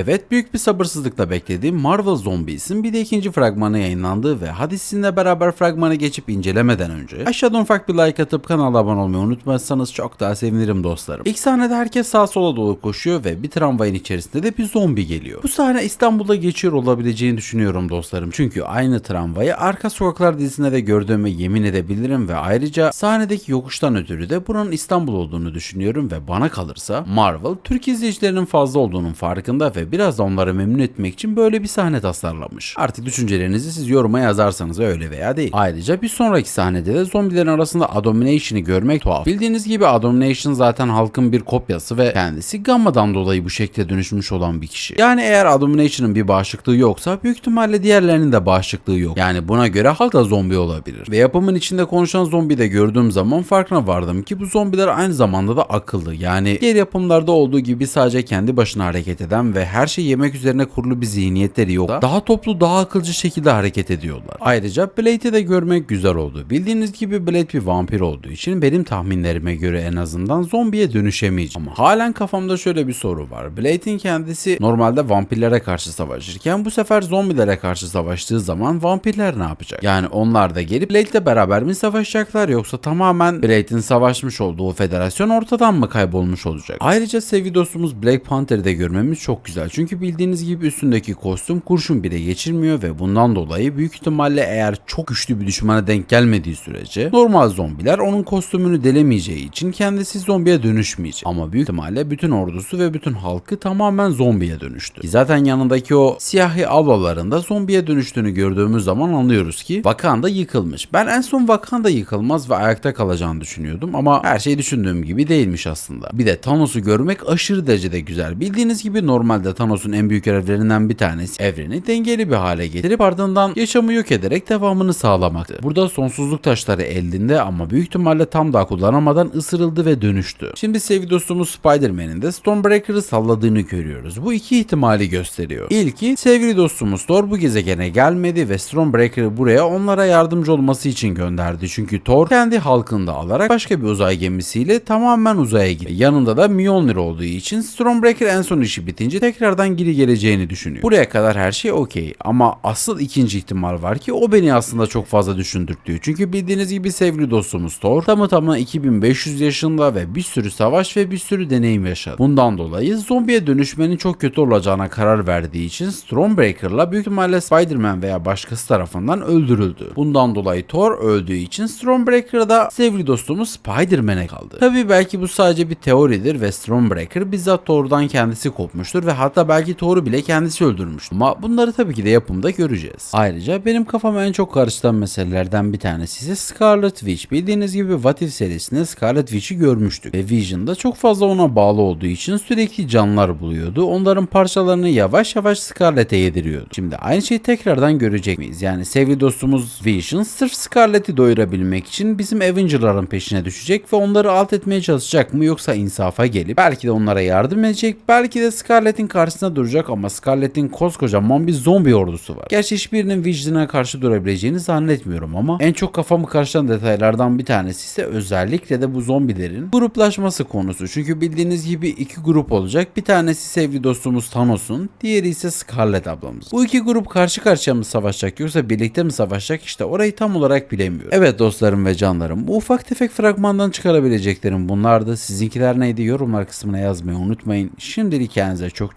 Evet büyük bir sabırsızlıkla beklediğim Marvel Zombies'in bir de ikinci fragmanı yayınlandı ve hadi sizinle beraber fragmanı geçip incelemeden önce aşağıdan ufak bir like atıp kanala abone olmayı unutmazsanız çok daha sevinirim dostlarım. İlk sahnede herkes sağa sola doğru koşuyor ve bir tramvayın içerisinde de bir zombi geliyor. Bu sahne İstanbul'da geçiyor olabileceğini düşünüyorum dostlarım. Çünkü aynı tramvayı Arka Sokaklar dizisinde de gördüğüme yemin edebilirim ve ayrıca sahnedeki yokuştan ötürü de buranın İstanbul olduğunu düşünüyorum ve bana kalırsa Marvel Türk izleyicilerinin fazla olduğunun farkında ve biraz da onları memnun etmek için böyle bir sahne tasarlamış. Artık düşüncelerinizi siz yoruma yazarsanız öyle veya değil. Ayrıca bir sonraki sahnede de zombilerin arasında Abomination'ı görmek tuhaf. Bildiğiniz gibi Abomination zaten halkın bir kopyası ve kendisi Gamma'dan dolayı bu şekilde dönüşmüş olan bir kişi. Yani eğer Abomination'ın bir bağışıklığı yoksa büyük ihtimalle diğerlerinin de bağışıklığı yok. Yani buna göre halk da zombi olabilir. Ve yapımın içinde konuşan zombi de gördüğüm zaman farkına vardım ki bu zombiler aynı zamanda da akıllı. Yani diğer yapımlarda olduğu gibi sadece kendi başına hareket eden ve her şey yemek üzerine kurulu bir zihniyetleri yok. da Daha toplu, daha akılcı şekilde hareket ediyorlar. Ayrıca Blade'i de görmek güzel oldu. Bildiğiniz gibi Blade bir vampir olduğu için benim tahminlerime göre en azından zombiye dönüşemeyecek. Ama halen kafamda şöyle bir soru var. Blade'in kendisi normalde vampirlere karşı savaşırken bu sefer zombilere karşı savaştığı zaman vampirler ne yapacak? Yani onlar da gelip Blade'le beraber mi savaşacaklar yoksa tamamen Blade'in savaşmış olduğu federasyon ortadan mı kaybolmuş olacak? Ayrıca sevgili dostumuz Black Panther'ı da görmemiz çok güzel. Çünkü bildiğiniz gibi üstündeki kostüm kurşun bile geçirmiyor ve bundan dolayı büyük ihtimalle eğer çok güçlü bir düşmana denk gelmediği sürece normal zombiler onun kostümünü delemeyeceği için kendisi zombiye dönüşmeyecek. Ama büyük ihtimalle bütün ordusu ve bütün halkı tamamen zombiye dönüştü. Zaten yanındaki o siyahi ablalarında zombiye dönüştüğünü gördüğümüz zaman anlıyoruz ki Wakanda yıkılmış. Ben en son Wakanda yıkılmaz ve ayakta kalacağını düşünüyordum ama her şey düşündüğüm gibi değilmiş aslında. Bir de Thanos'u görmek aşırı derecede güzel. Bildiğiniz gibi normalde Thanos'un en büyük görevlerinden bir tanesi evreni dengeli bir hale getirip ardından yaşamı yok ederek devamını sağlamaktı. Burada sonsuzluk taşları elinde ama büyük ihtimalle tam daha kullanamadan ısırıldı ve dönüştü. Şimdi sevgili dostumuz Spider-Man'in de Stormbreaker'ı salladığını görüyoruz. Bu iki ihtimali gösteriyor. İlki sevgili dostumuz Thor bu gezegene gelmedi ve Stormbreaker'ı buraya onlara yardımcı olması için gönderdi. Çünkü Thor kendi halkını da alarak başka bir uzay gemisiyle tamamen uzaya gitti. Yanında da Mjolnir olduğu için Stormbreaker en son işi bitince tekrardan geri geleceğini düşünüyor. Buraya kadar her şey okey ama asıl ikinci ihtimal var ki o beni aslında çok fazla düşündürtüyor. Çünkü bildiğiniz gibi sevgili dostumuz Thor tamı tamına 2500 yaşında ve bir sürü savaş ve bir sürü deneyim yaşadı. Bundan dolayı zombiye dönüşmenin çok kötü olacağına karar verdiği için Stormbreaker'la büyük ihtimalle Spider-Man veya başkası tarafından öldürüldü. Bundan dolayı Thor öldüğü için Stormbreaker da sevgili dostumuz Spider-Man'e kaldı. Tabii belki bu sadece bir teoridir ve Stormbreaker bizzat Thor'dan kendisi kopmuştur ve hatta belki Thor'u bile kendisi öldürmüştür. Ama bunları tabii ki de yapımda göreceğiz. Ayrıca benim kafama en çok karıştıran meselelerden bir tanesi ise Scarlet Witch. Bildiğiniz gibi What If serisinde Scarlet Witch'i görmüştük ve Vision'da çok fazla ona bağlı olduğu için sürekli canlar buluyordu. Onların parçalarını yavaş yavaş Scarlet'e yediriyordu. Şimdi aynı şeyi tekrardan görecek miyiz? Yani sevgili dostumuz Vision sırf Scarlet'i doyurabilmek için bizim Avenger'ların peşine düşecek ve onları alt etmeye çalışacak mı yoksa insafa gelip belki de onlara yardım edecek belki de Scarlet'in karşısında duracak ama Scarlet'in koskocaman bir zombi ordusu var. Gerçi hiçbirinin Vision'a karşı durabileceğini zannetmiyorum ama en çok kafamı karıştıran detaylardan bir tanesi ise özellikle de bu zombilerin gruplaşması konusu. Çünkü bildiğiniz gibi iki grup olacak. Bir tanesi sevgili dostumuz Thanos'un, diğeri ise Scarlet ablamız. Bu iki grup karşı karşıya mı savaşacak yoksa birlikte mi savaşacak işte orayı tam olarak bilemiyorum. Evet dostlarım ve canlarım bu ufak tefek fragmandan çıkarabileceklerim bunlardı. Sizinkiler neydi yorumlar kısmına yazmayı unutmayın. Şimdilik kendinize çok